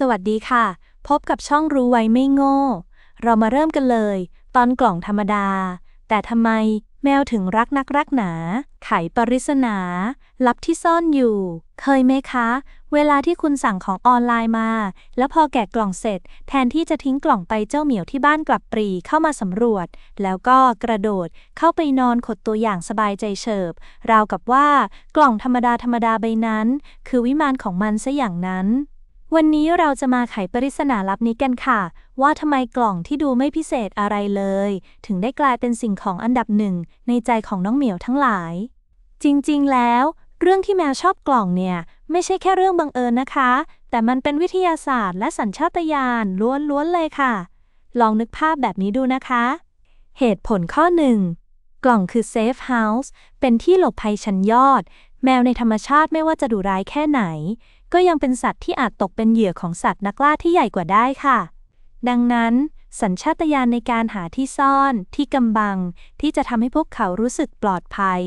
สวัสดีค่ะ พบกับช่องรู้ไว้ไม่โง่ เรามาเริ่มกันเลย ตอนกล่องธรรมดา แต่ทำไมแมวถึงรักนักรักหนา ไขปริศนา ลับที่ซ่อนอยู่ เคยไหมคะ เวลาที่คุณสั่งของออนไลน์มา แล้วพอแกะกล่องเสร็จ แทนที่จะทิ้งกล่องไปเจ้าเหมียวที่บ้านกลับปรีเข้ามาสำรวจ แล้วก็กระโดดเข้าไปนอนขดตัวอย่างสบายใจเฉิบ ราวกับว่ากล่องธรรมดาธรรมดาใบนั้น คือวิมานของมันซะอย่างนั้น วันนี้เราจะมาไขปริศนาลับนี้กันค่ะ ว่าทำไมกล่องที่ดูไม่พิเศษอะไรเลย ถึงได้กลายเป็นสิ่งของอันดับหนึ่งในใจของน้องเหมียวทั้งหลาย จริงๆ แล้ว เรื่องที่แมวชอบกล่องเนี่ย ไม่ใช่แค่เรื่องบังเอิญนะคะ แต่มันเป็นวิทยาศาสตร์และสัญชาตญาณล้วนๆเลยค่ะ ลองนึกภาพแบบนี้ดูนะคะ เหตุผลข้อหนึ่งกล่องคือ Safe House เป็นที่หลบภัยชั้นยอด แมวในธรรมชาติไม่ว่าจะดุร้ายแค่ไหน ก็ยังเป็นสัตว์ที่อาจตกเป็นเหยื่อของสัตว์นักล่าที่ใหญ่กว่าได้ค่ะ ดังนั้น สัญชาตญาณในการหาที่ซ่อน ที่กำบัง ที่จะทำให้พวกเขารู้สึกปลอดภัย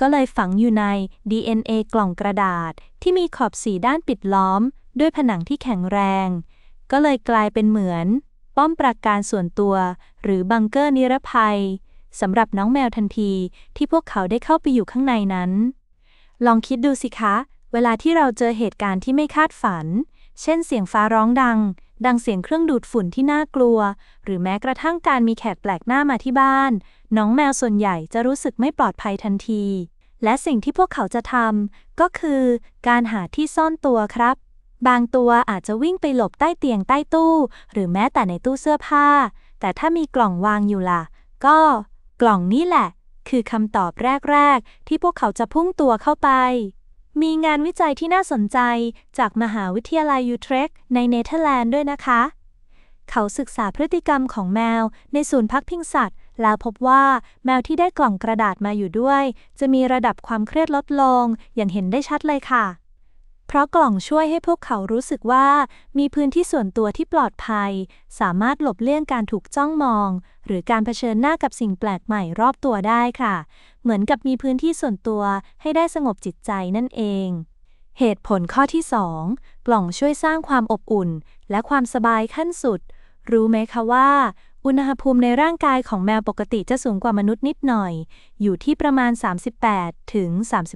ก็เลยฝังอยู่ใน DNA กล่องกระดาษ ที่มีขอบสีด้านปิดล้อม ด้วยผนังที่แข็งแรง ก็เลยกลายเป็นเหมือน ป้อมปราการส่วนตัว หรือบังเกอร์นิรภัยสำหรับน้องแมวทันทีที่พวกเขาได้เข้าไปอยู่ข้างในนั้น ลองคิดดูสิคะ เวลาที่เราเจอเหตุการณ์ที่ไม่คาดฝัน เช่นเสียงฟ้าร้องดัง ดังเสียงเครื่องดูดฝุ่นที่น่ากลัว หรือแม้กระทั่งการมีแขกแปลกหน้ามาที่บ้าน น้องแมวส่วนใหญ่จะรู้สึกไม่ปลอดภัยทันที และสิ่งที่พวกเขาจะทำก็คือ การหาที่ซ่อนตัวครับ บางตัวอาจจะวิ่งไปหลบใต้เตียงใต้ตู้ หรือแม้แต่ในตู้เสื้อผ้า แต่ถ้ามีกล่องวางอยู่ล่ะ ก็ กล่องนี้แหละ คือคำตอบแรก ๆ ที่พวกเขาจะพุ่งตัวเข้าไป มีงานวิจัยที่น่าสนใจจากมหาวิทยาลัยยูเทรคในเนเธอร์แลนด์ด้วยนะคะ เขาศึกษาพฤติกรรมของแมวในศูนย์พักพิงสัตว์ แล้วพบว่าแมวที่ได้กล่องกระดาษมาอยู่ด้วย จะมีระดับความเครียดลดลงอย่างเห็นได้ชัดเลยค่ะ เพราะกล่องช่วยให้พวกเขารู้สึกว่า มีพื้นที่ส่วนตัวที่ปลอดภัย สามารถหลบเลี่ยงการถูกจ้องมอง หรือการเผชิญหน้ากับสิ่งแปลกใหม่รอบตัวได้ค่ะ เหมือนกับมีพื้นที่ส่วนตัวให้ได้สงบจิตใจนั่นเอง เหตุผลข้อที่ 2 กล่องช่วยสร้างความอบอุ่น และความสบายขั้นสุด รู้ไหมคะว่าอุณหภูมิในร่างกายของแมวปกติจะสูงกว่ามนุษย์นิดหน่อย อยู่ที่ประมาณ 38 ถึง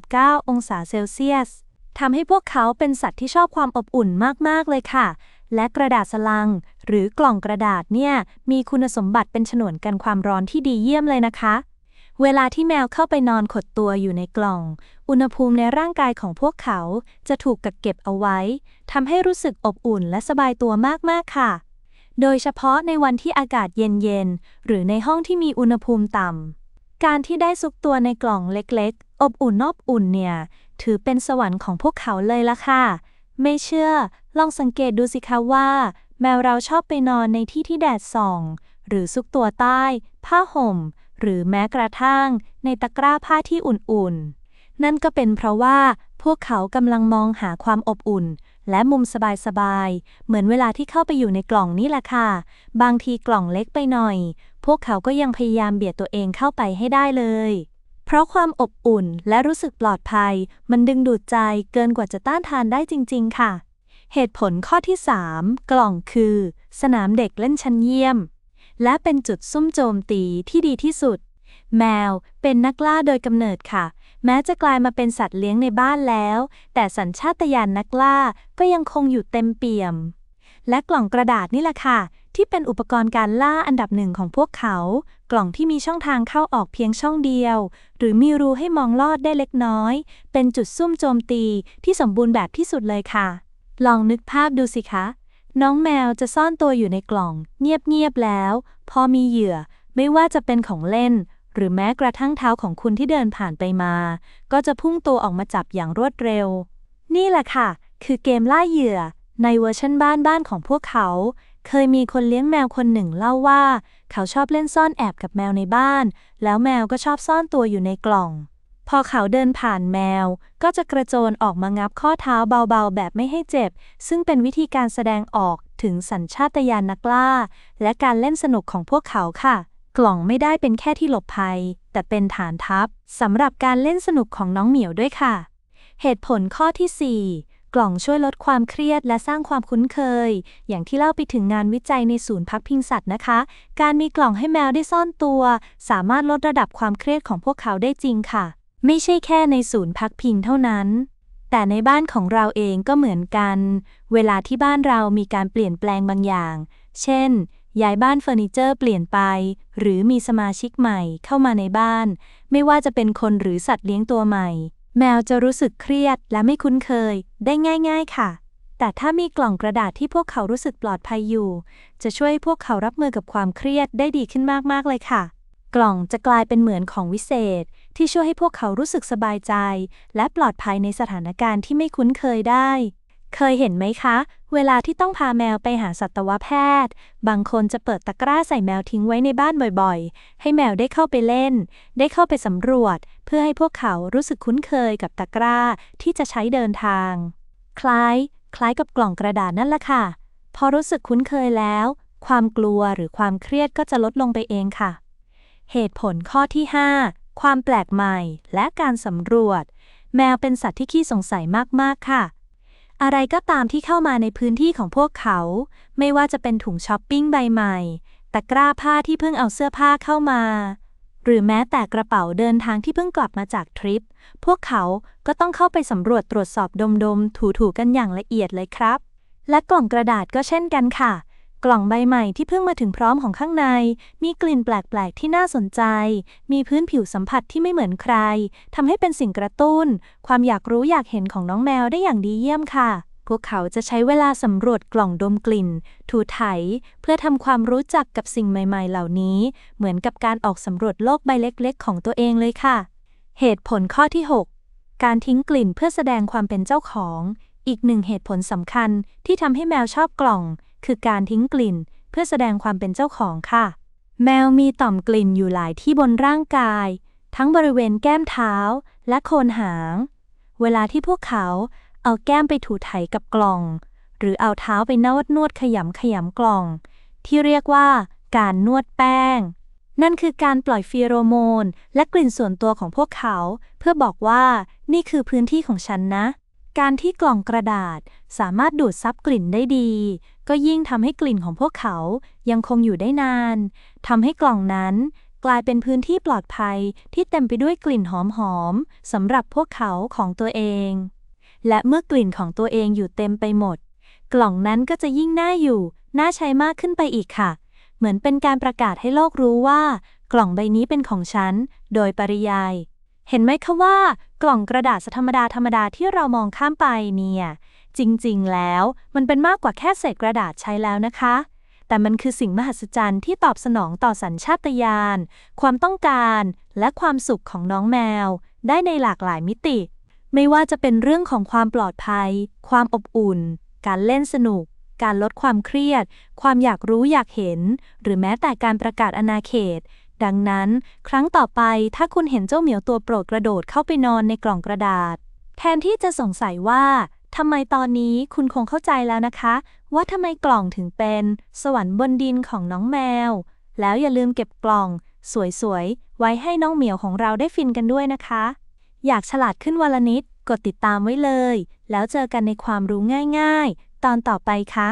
39 องศาเซลเซียส ทำให้พวกเขาเป็นสัตว์ที่ชอบความอบอุ่นมาก ๆ เลยค่ะ และกระดาษสลัง หรือกล่องกระดาษเนี่ย มีคุณสมบัติเป็นฉนวนกันความร้อนที่ดีเยี่ยมเลยนะคะ เวลาที่แมวเข้าไปนอนขดตัวอยู่ในกล่อง อุณหภูมิในร่างกายของพวกเขาจะถูกกักเก็บเอาไว้ทำให้รู้สึกอบอุ่นและสบายตัวมาก ๆ ค่ะ โดยเฉพาะในวันที่อากาศเย็น ๆ หรือในห้องที่มีอุณหภูมิต่ำการที่ได้ซุกตัวในกล่องเล็กๆ อบอุ่นนอบอุ่นเนี่ย ถือเป็นสวรรค์ของพวกเขาเลยละค่ะ ไม่เชื่อ ลองสังเกตดูสิคะว่า แมวเราชอบไปนอนในที่ที่แดดส่อง หรือซุกตัวใต้ ผ้าห่ม หรือแม้กระทั่ง ในตะกร้าผ้าที่อุ่นๆ นั่นก็เป็นเพราะว่าพวกเขากำลังมองหาความอบอุ่น และมุมสบายๆ เหมือนเวลาที่เข้าไปอยู่ในกล่องนี่แหละค่ะ บางทีกล่องเล็กไปหน่อย พวกเขาก็ยังพยายามเบียดตัวเองเข้าไปให้ได้เลย ราะความอบอุ่นและรู้สึกปลอดภัย มันดึงดูดใจเกินกว่าจะต้านทานได้จริง ๆ ค่ะ เหตุผลข้อที่ 3 กล่องคือ สนามเด็กเล่นชั้นเยี่ยม และเป็นจุดซุ่มโจมตีที่ดีที่สุด แมวเป็นนักล่าโดยกำเนิดค่ะ แม้จะกลายมาเป็นสัตว์เลี้ยงในบ้านแล้ว แต่สัญชาตญาณนักล่าก็ยังคงอยู่เต็มเปี่ยม และกล่องกระดาษนี่แหละค่ะ ที่เป็นอุปกรณ์การล่าอันดับหนึ่งของพวกเขา กล่องที่มีช่องทางเข้าออกเพียงช่องเดียว หรือมีรูให้มองลอดได้เล็กน้อย เป็นจุดซุ่มโจมตีที่สมบูรณ์แบบที่สุดเลยค่ะ ลองนึกภาพดูสิคะ น้องแมวจะซ่อนตัวอยู่ในกล่อง เงียบๆแล้ว พอมีเหยื่อ ไม่ว่าจะเป็นของเล่น หรือแม้กระทั่งเท้าของคุณที่เดินผ่านไปมา ก็จะพุ่งตัวออกมาจับอย่างรวดเร็ว นี่แหละค่ะ คือเกมล่าเหยื่อ ในเวอร์ชันบ้านๆของพวกเขา เคยมีคนเลี้ยงแมวคนหนึ่งเล่าว่า เขาชอบเล่นซ่อนแอบกับแมวในบ้าน แล้วแมวก็ชอบซ่อนตัวอยู่ในกล่อง พอเขาเดินผ่านแมว ก็จะกระโจนออกมางับข้อเท้าเบาๆ แบบไม่ให้เจ็บ ซึ่งเป็นวิธีการแสดงออกถึงสัญชาตญาณนักล่า และการเล่นสนุกของพวกเขาค่ะ กล่องไม่ได้เป็นแค่ที่หลบภัย แต่เป็นฐานทัพสำหรับการเล่นสนุกของน้องเหมียวด้วยค่ะ เหตุผลข้อที่ 4 กล่องช่วยลดความเครียดและสร้างความคุ้นเคย อย่างที่เล่าไปถึงงานวิจัยในศูนย์พักพิงสัตว์นะคะ การมีกล่องให้แมวได้ซ่อนตัว สามารถลดระดับความเครียดของพวกเขาได้จริงค่ะ ไม่ใช่แค่ในศูนย์พักพิงเท่านั้น แต่ในบ้านของเราเองก็เหมือนกัน เวลาที่บ้านเรามีการเปลี่ยนแปลงบางอย่าง เช่นย้ายบ้านเฟอร์นิเจอร์เปลี่ยนไป หรือมีสมาชิกใหม่เข้ามาในบ้าน ไม่ว่าจะเป็นคนหรือสัตว์เลี้ยงตัวใหม่ แมวจะรู้สึกเครียดและไม่คุ้นเคยได้ง่าย ๆ ค่ะ แต่ถ้ามีกล่องกระดาษที่พวกเขารู้สึกปลอดภัยอยู่ จะช่วยพวกเขารับมือกับความเครียดได้ดีขึ้นมากๆเลยค่ะ กล่องจะกลายเป็นเหมือนของวิเศษ ที่ช่วยให้พวกเขารู้สึกสบายใจ และปลอดภัยในสถานการณ์ที่ไม่คุ้นเคยได้ เคยเห็นไหมคะ เวลาที่ต้องพาแมวไปหาสัตวแพทย์ บางคนจะเปิดตะกร้าใส่แมวทิ้งไว้ในบ้านบ่อยๆ ให้แมวได้เข้าไปเล่น ได้เข้าไปสำรวจ เพื่อให้พวกเขารู้สึกคุ้นเคยกับตะกร้าที่จะใช้เดินทาง คล้าย คล้ายกับกล่องกระดาษนั่นแหละค่ะ พอรู้สึกคุ้นเคยแล้ว ความกลัวหรือความเครียดก็จะลดลงไปเองค่ะ เหตุผลข้อที่ 5 ความแปลกใหม่และการสำรวจ แมวเป็นสัตว์ที่ขี้สงสัยมากๆค่ะ อะไรก็ตามที่เข้ามาในพื้นที่ของพวกเขา ไม่ว่าจะเป็นถุงช้อปปิ้งใบใหม่ ตะกร้าผ้าที่เพิ่งเอาเสื้อผ้าเข้ามา หรือแม้แต่กระเป๋าเดินทางที่เพิ่งกลับมาจากทริป พวกเขาก็ต้องเข้าไปสำรวจตรวจสอบดมๆ ถูๆ กันอย่างละเอียดเลยครับ และกล่องกระดาษก็เช่นกันค่ะ กล่องใบใหม่ที่เพิ่งมาถึงพร้อมของข้างใน มีกลิ่นแปลก ๆ ที่น่าสนใจ มีพื้นผิวสัมผัสที่ไม่เหมือนใคร ทำให้เป็นสิ่งกระตุ้น ความอยากรู้อยากเห็นของน้องแมวได้อย่างดีเยี่ยมค่ะ พวกเขาจะใช้เวลาสำรวจกล่องดมกลิ่น ถูไถ เพื่อทำความรู้จักกับสิ่งใหม่ ๆ เหล่านี้ เหมือนกับการออกสำรวจโลกใบเล็ก ๆ ของตัวเองเลยค่ะ เหตุผลข้อที่ 6 การทิ้งกลิ่นเพื่อแสดงความเป็นเจ้าของ อีกหนึ่งเหตุผลสำคัญที่ทำให้แมวชอบกล่อง คือการทิ้งกลิ่น เพื่อแสดงความเป็นเจ้าของค่ะ แมวมีต่อมกลิ่นอยู่หลายที่บนร่างกาย ทั้งบริเวณแก้มเท้าและโคนหาง เวลาที่พวกเขาเอาแก้มไปถูไถกับกล่อง หรือเอาเท้าไปนวดนวดขยำขยำกล่อง ที่เรียกว่าการนวดแป้ง นั่นคือการปล่อยฟีโรโมน และกลิ่นส่วนตัวของพวกเขา เพื่อบอกว่านี่คือพื้นที่ของฉันนะ การที่กล่องกระดาษสามารถดูดซับกลิ่นได้ดี ก็ยิ่งทำให้กลิ่นของพวกเขายังคงอยู่ได้นานทำให้กล่องนั้นกลายเป็นพื้นที่ปลอดภัยที่เต็มไปด้วยกลิ่นหอมๆสำหรับพวกเขาของตัวเอง และเมื่อกลิ่นของตัวเองอยู่เต็มไปหมด กล่องนั้นก็จะยิ่งน่าอยู่ น่าใช้มากขึ้นไปอีกค่ะ เหมือนเป็นการประกาศให้โลกรู้ว่า กล่องใบนี้เป็นของฉัน โดยปริยาย เห็นไหมคะว่า กล่องกระดาษธรรมดาธรรมดาที่เรามองข้ามไปเนี่ย จริง ๆ แล้ว มันเป็นมากกว่าแค่เศษกระดาษใช้แล้วนะคะ แต่มันคือสิ่งมหัศจรรย์ที่ตอบสนองต่อสัญชาตญาณความต้องการ และความสุขของน้องแมว ได้ในหลากหลายมิติ ไม่ว่าจะเป็นเรื่องของความปลอดภัย ความอบอุ่น การเล่นสนุก การลดความเครียด ความอยากรู้อยากเห็น หรือแม้แต่การประกาศอาณาเขตดังนั้น ครั้งต่อไปถ้าคุณเห็นเจ้าเหมียวตัวโปรดกระโดดเข้าไปนอนในกล่องกระดาษ แทนที่จะสงสัยว่า ทำไมตอนนี้คุณคงเข้าใจแล้วนะคะ ว่าทำไมกล่องถึงเป็นสวรรค์บนดินของน้องแมว แล้วอย่าลืมเก็บกล่อง สวยๆ ไว้ให้น้องเหมียวของเราได้ฟินกันด้วยนะคะ อยากฉลาดขึ้นวันละนิด กดติดตามไว้เลย แล้วเจอกันในความรู้ง่ายๆ ตอนต่อไปค่ะ